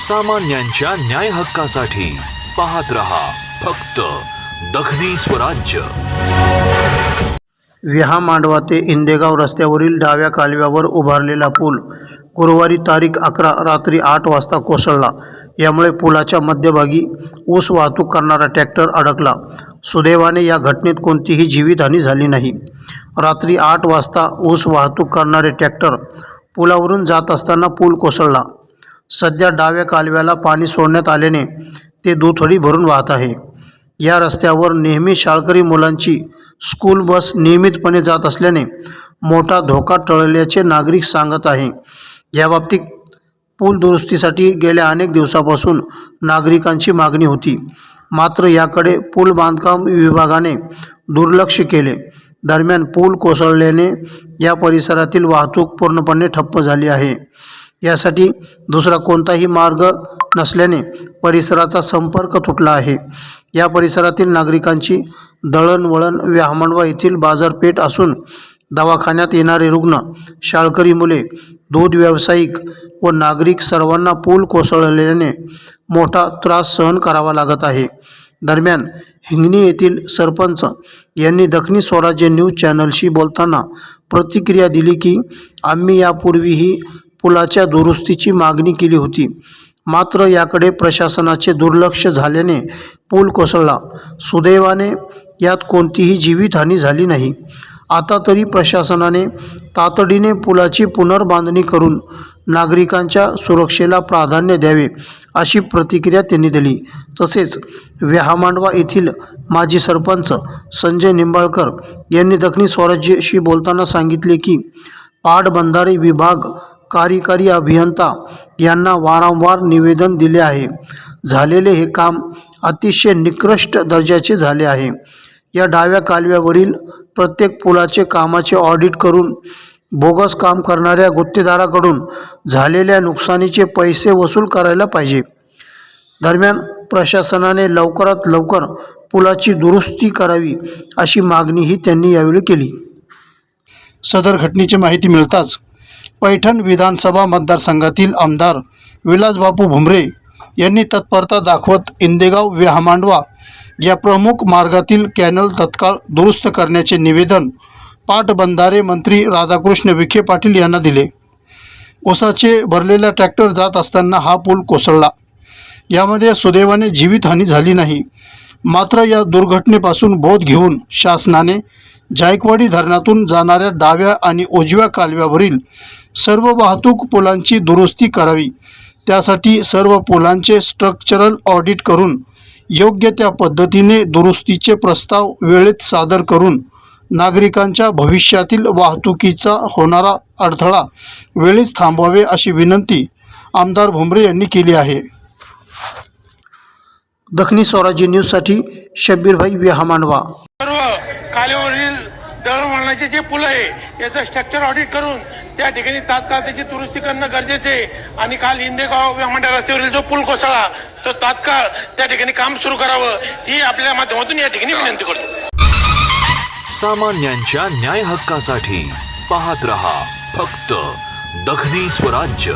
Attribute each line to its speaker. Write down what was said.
Speaker 1: सामान्यांच्या न्याय हक्कासाठी पाहत रहा फक्त दखनी स्वराज्य.
Speaker 2: विहा मांडवा ते इंदेगाव रस्त्यावरील डाव्या कालव्यावर उभारलेला पूल गुरुवारी तारीख अकरा रात्री आठ वाजता कोसळला. यामुळे पुलाच्या मध्यभागी ऊस वाहतूक करणारा ट्रॅक्टर अडकला. सुदैवाने या घटनेत कोणतीही जीवितहानी झाली नाही. रात्री आठ वाजता ऊस वाहतूक करणारे ट्रॅक्टर पुलावरून जात असताना पूल कोसळला. सध्या डाव्या कालव्याला पाणी सोडण्यात आल्याने ते दुथडी भरून वाहत आहे. या रस्त्यावर नेहमी शाळकरी मुलांची स्कूल बस नियमितपणे जात असल्याने मोठा धोका टळल्याचे नागरिक सांगत आहे. याबाबतीत पूल दुरुस्तीसाठी गेल्या अनेक दिवसापासून नागरिकांची मागणी होती. मात्र याकडे पूल बांधकाम विभागाने दुर्लक्ष केले. दरम्यान पूल कोसळल्याने या परिसरातील वाहतूक पूर्णपणे ठप्प झाली आहे. यासाठी दुसरा कोणताही मार्ग नसल्याने परिसराचा संपर्क तुटला आहे. या परिसरातील नागरिकांची दळणवळण व्याहमंडवा येथील बाजारपेठ असून दवाखान्यात येणारे रुग्ण शाळकरी मुले दूध व्यावसायिक व नागरिक सर्वांना पूल कोसळल्याने मोठा त्रास सहन करावा लागत आहे. दरम्यान हिंगणी येथील सरपंच यांनी दखनी स्वराज्य न्यूज चॅनलशी बोलताना प्रतिक्रिया दिली की आम्ही यापूर्वीही पुलाच्या दुरुस्तीची मागणी केली होती. मात्र याकडे प्रशासनाचे दुर्लक्ष झाल्याने पूल कोसळला. सुदैवाने यात कोणतीही जीवितहानी झाली नाही. आता तरी प्रशासनाने तातडीने पुलाची पुनर्बांधणी करून नागरिकांच्या सुरक्षेला प्राधान्य द्यावे अशी प्रतिक्रिया त्यांनी दिली. तसेच व्याहामांडवा येथील माजी सरपंच संजय निंबाळकर यांनी दक्षिणी स्वराज्यशी बोलताना सांगितले की पाटबंधारे विभाग कार्यकारी अभियंता यांना वारंवार निवेदन दिले आहे. झालेले हे काम अतिशय निकृष्ट दर्जाचे झाले आहे. या डाव्या कालव्यावरील प्रत्येक पुलाचे कामाचे ऑडिट करून बोगस काम करणाऱ्या गुत्तेदाराकडून झालेल्या नुकसानीचे पैसे वसूल करायला पाहिजे. दरम्यान प्रशासनाने लवकरात लवकर पुलाची दुरुस्ती करावी अशी मागणीही त्यांनी यावेळी केली. सदर घटनेची माहिती मिळताच पैठण विधानसभा मतदारसंघातील आमदार विलासबापू भुमरे यांनी तत्परता दाखवत इंदेगाव व्याहमांडवा या प्रमुख मार्गातील कॅनल तत्काळ दुरुस्त करण्याचे निवेदन पाटबंधारे मंत्री राधाकृष्ण विखे पाटील यांना दिले. ओसाचे भरलेला ट्रॅक्टर जात असताना हा पूल कोसळला. यामध्ये सुदैवाने जीवितहानी झाली नाही. मात्र या दुर्घटनेपासून बोध घेऊन शासनाने जायकवाडी धरणातून जाणाऱ्या डाव्या आणि उजव्या कालव्यावरील सर्व वाहतूक पुलांची दुरुस्ती करावी. त्यासाठी सर्व पुलांचे स्ट्रक्चरल ऑडिट करून योग्य त्या पद्धतीने दुरुस्तीचे प्रस्ताव वेळेत सादर करून नागरिकांच्या भविष्यातील वाहतुकीचा होणारा अडथळा वेळीच थांबवावे अशी विनंती आमदार भुमरे यांनी केली आहे. दखनी स्वराज्य न्यूजसाठी शब्बीरभाई विहामांडवा.
Speaker 3: सर्व कालेवरील दळणवळणाचे जे पुल आहे याचं स्ट्रक्चर ऑडिट करून त्या ठिकाणी तात्काळ त्याची दुरुस्ती करणं गरजेचे आहे. आणि काल हिंदेगाव विमानतळ रस्त्यावरील जो पूल कोसळला तो तात्काळ त्या ठिकाणी काम सुरू करावं ही आपल्या माध्यमातून या ठिकाणी विनंती करतो.
Speaker 1: सामान्यांच्या न्याय हक्कासाठी पाहत रहा फक्त दखनी स्वराज्य.